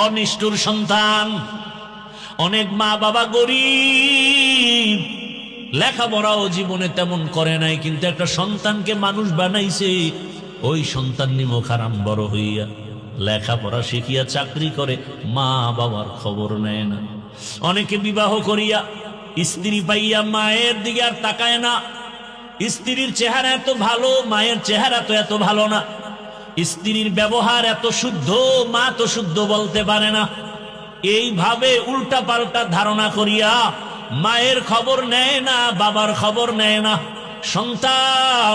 অনিষ্ঠুর সন্তান, অনেক মা বাবা গরিব, লেখাপড়াও জীবনে তেমন করে নাই, কিন্তু একটা সন্তানকে মানুষ বানাইছে, ওই সন্তান নিমুখ হারাম বড় হইয়া লেখাপড়া শিখিয়া চাকরি করে, মা বাবার খবর নেয় না। অনেকে বিবাহ করিয়া স্ত্রী পাইয়া মায়ের দিকে আর তাকায় না, স্ত্রীর চেহারা এত ভালো, মায়ের চেহারা তো এত ভালো না স্ত্রীর ব্যবহার এত শুদ্ধ, মা তো শুদ্ধ বলতে পারে না। এইভাবে উল্টা পাল্টা ধারণা করিয়া মায়ের খবর নেয় না, বাবার খবর নেয় না। সন্তান,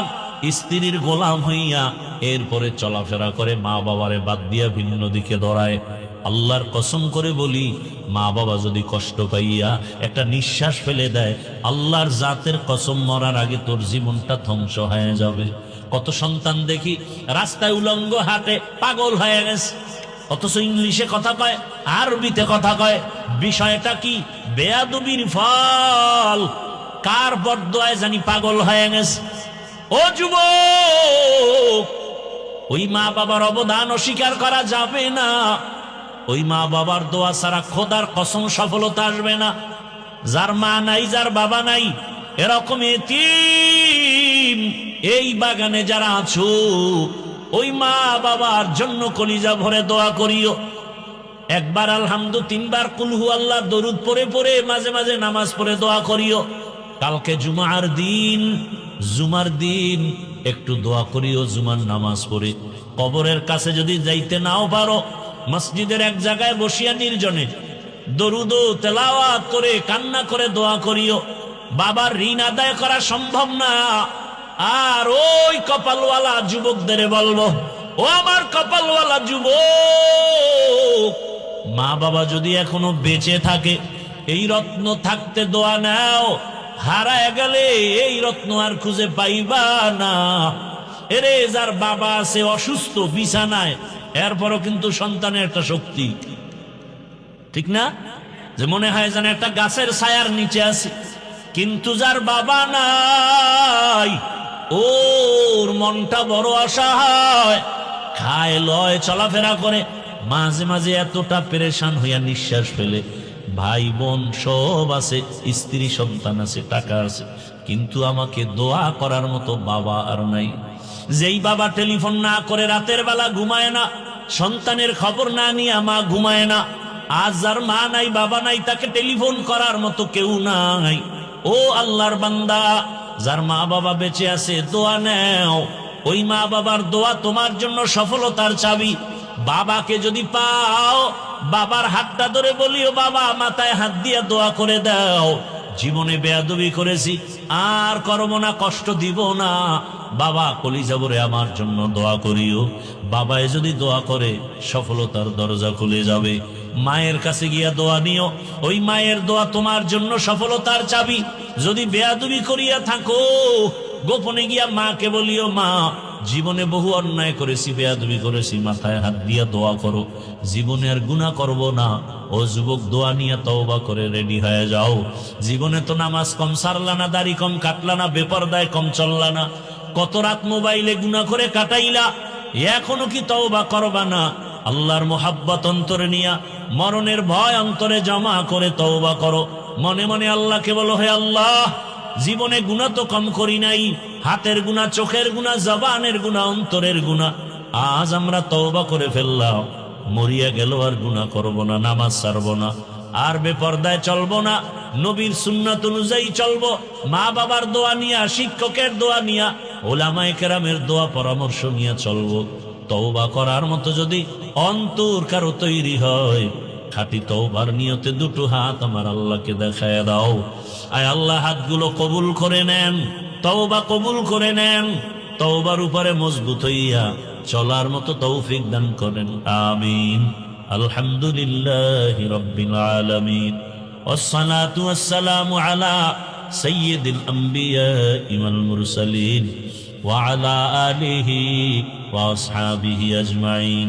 স্ত্রীর গোলাম হইয়া এরপরে চলাফেরা করে, মা বাবারে বাদ দিয়া ভিন্ন দিকে দৌড়ায়। আল্লাহর কসম করে বলি, মা বাবা যদি কষ্ট পাইয়া একটা নিঃশ্বাস ফেলে দেয়, আল্লাহর জাতের কসম মরার আগে তোর জীবনটা ধ্বংস হয়ে যাবে। কত সন্তান দেখি রাস্তায় উলঙ্গ হাটে পাগল হয়ে গেছে। অথচ ইংলিশে কথা কয়, আরবিতে কথা কয়। বিষয়টা কি? বেয়াদবির ফল। কার বরদোয়ায় জানি পাগল হয়ে গেছে। ও যুবক, ওই মা বাবার অবদান অস্বীকার করা যাবে না। ওই মা বাবার দোয়া ছাড়া খোদার কসম সফলতা আসবে না। যার মা নাই, যার বাবা নাই এরকম এতিম এই বাগানে যারা আছো, ওই মা বাবার জন্য কলিজা ভরে দোয়া করিও। একবার আলহামদু, তিনবার কুলহু আল্লাহ, দরুদ পরে পরে মাঝে মাঝে নামাজ পড়ে দোয়া করিও। কালকে জুমার দিন জুমার দিন, একটু দোয়া করিও জুমার নামাজ পড়ে। কবরের কাছে যদি যাইতে নাও পারো, মসজিদের এক জায়গায় বসিয়া নির্জনে দরুদ তেলাওয়াত করে, কান্না করে দোয়া করিও। বাবার ঋণ আদায় করা সম্ভব না। আর ওই কপালওয়ালা যুবকদের বলব, ও আমার কপালওয়ালা যুবক, মা বাবা যদি এখনও বেঁচে থাকে, এই রত্ন থাকতে দোয়া নাও, হারায় গেলে এই রত্ন আর খুঁজে পাইবা না। এরে যার বাবা আছে অসুস্থ, বিছানায়, এরপরও কিন্তু সন্তানের একটা শক্তি। ঠিক না? যে মনে হয় যেন একটা গাছের ছায়ার নিচে আছে, কিন্তু যার বাবা নাই ওর মনটা বড় আশা হয়। খায়, লয়, চলাফেরা করে। মাঝে মাঝে এতটা পেরেশান হইয়া নিঃশ্বাস ফেলে। ভাই, বোন সব আছে, স্ত্রী, সন্তান আছে, টাকা আছে। কিন্তু আমাকে দোয়া করার মতো বাবা আর নাই। যেই বাবা টেলিফোন না করে রাতের বেলা ঘুমায় না, সন্তানের খবর না নিয়ে মা ঘুমায় না, আজ যার মা নাই, বাবা নাই, তাকে টেলিফোন করার মতো কেউ নাই। ও আল্লাহর বান্দা যার মা বাবা বেঁচে আছে, দোয়া নেও। ওই মা বাবার দোয়া তোমার জন্য সফলতার চাবি। বাবাকে যদি পাও, বাবার হাতটা ধরে বলিও, বাবা, মাথায় হাত দিয়ে দোয়া করে দাও। জীবনে বেয়াদবি করেছি, আর করব না, কষ্ট দিব না। বাবা কলিজাবরে আমার জন্য দোয়া করিও। বাবায় যদি দোয়া করে, সফলতার দরজা খুলে যাবে। মায়ের কাছে গিয়া দোয়া নিও। ওই মায়ের দোয়া তোমার জন্য সফলতার চাবি। যদি বেয়াদুবি করিয়া থাকো, গোপনে গিয়া মাকে বলিও, মা, জীবনে বহু অন্যায় করেছি, বেয়াদবি করেছি, মাথায় হাত দিয়া দোয়া করো। জীবনে আর গুণা করব না। ও যুবক, দোয়া নিয়ে তওবা করে রেডি হয়ে যাও। জীবনে তো নামাজ কম সারলা না, দাড়ি কম কাটলা না, বেপরদায় কম চললা না। কত রাত মোবাইলে গুণা করে কাটাইলা, এখনও কি তওবা করবা না? আল্লাহর মোহাব্বত অন্তরে নিয়া মরণের ভয় অন্তরে জমা করে তওবা করো। মনে মনে আল্লাহকে বলো, হে আল্লাহ, জীবনে গুণা তো কম করি নাই। হাতের গুণা চোখের গুণা জবানের গুণা অন্তরের গুণা আজ আমরা তওবা করে ফেললাম। মরিয়া গেল আর গুণা করব না, নামাজ ছাড়ব না। আর বেপর্দায় চলবো না। নবীর সুন্নাত অনুযায়ী চলবো। মা বাবার দোয়া নিয়া, শিক্ষকের দোয়া নিয়া, ওলামায়ে কেরামের দোয়া পরামর্শ নিয়ে চলবো। তওবা করার মতো যদি অন্তর কারো তৈরি হয় খাটি তওবার নিয়তে দুটো হাত আমার আল্লাহকে দেখায় দাও আয় আল্লাহ হাতগুলো কবুল করে নেন তওবা কবুল করে নেন তওবার উপরে মজবুত হইয়া চলার মতো তৌফিক দান করেন আমিন আলহামদুলিল্লাহ রব্বিল আলামিন والصلاة والسلام على سيد الأنبياء والمرسلين وعلى آله وأصحابه أجمعين